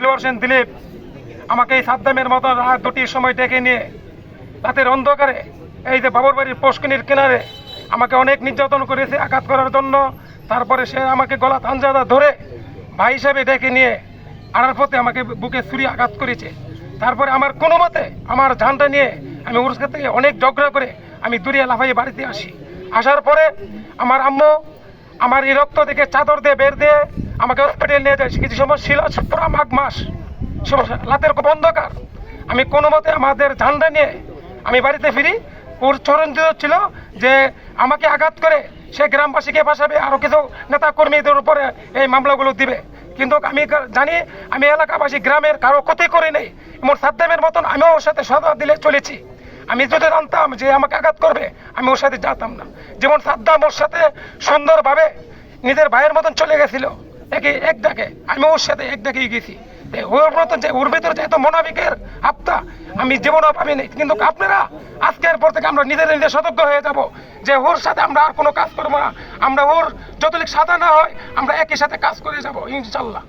হোসেন দিলীপ আমাকে এই সাদ্দামের মতো রাত দুটির সময় ডেকে নিয়ে রাতের অন্ধকারে, এই যে বাবুর বাড়ির পোস্কিনির কিনারে আমাকে অনেক নির্যাতন করেছে আঘাত করার জন্য। তারপরে সে আমাকে গলা তাঞ্জাদা ধরে ভাই হিসাবে ডেকে নিয়ে আড়ার পথে আমাকে বুকে ছুরি আঘাত করেছে। তারপরে আমার কোনো মতে আমার জানটা নিয়ে আমি ওর থেকে অনেক ঝগড়া করে আমি দূরে লাফাইয়ে বাড়িতে আসি। আসার পরে আমার আম্মু আমার এই রক্ত থেকে চাদর দিয়ে বের দিয়ে আমাকে হসপিটাল নিয়ে যায় কিছু সময় ছিল পুরো মাঘ মাস। রাতের অন্ধকার। আমি কোনো মতে আমাদের ঝান্ডা নিয়ে আমি বাড়িতে ফিরি। ওর চরণ ছিল যে আমাকে আঘাত করে সে গ্রামবাসীকে ফাঁসাবে আরও কিছু নেতা কর্মীদের উপরে এই মামলাগুলো দিবে। কিন্তু আমি জানি আমি এলাকাবাসী, গ্রামের কারও ক্ষতি করি নেই। মোর সাদ্দামের মতন আমিও ওর সাথে সদা দিলে চলেছি। আমি যদি জানতাম যে আমাকে আঘাত করবে, আমি ওর সাথে যেতাম না। যেমন সাদ্দাম ওর সাথে সুন্দরভাবে নিজের ভাইয়ের মতন চলে গেছিল। একে এক ডাকে আমি ওর সাথে এক ডাকেই গেছি। ওর মতো যে ওর ভেতরে যে এত মনোবিকের আত্মা আমি জীবনও পাবি নাই কিন্তু আপনারা আজকের পর থেকে আমরা নিজেদের নিজে সতর্ক হয়ে যাব যে ওর সাথে আমরা আর কোনো কাজ করব না। আমরা ওর যতলিক সাদা না হয় আমরা একই সাথে কাজ করে যাব ইনশাল্লাহ।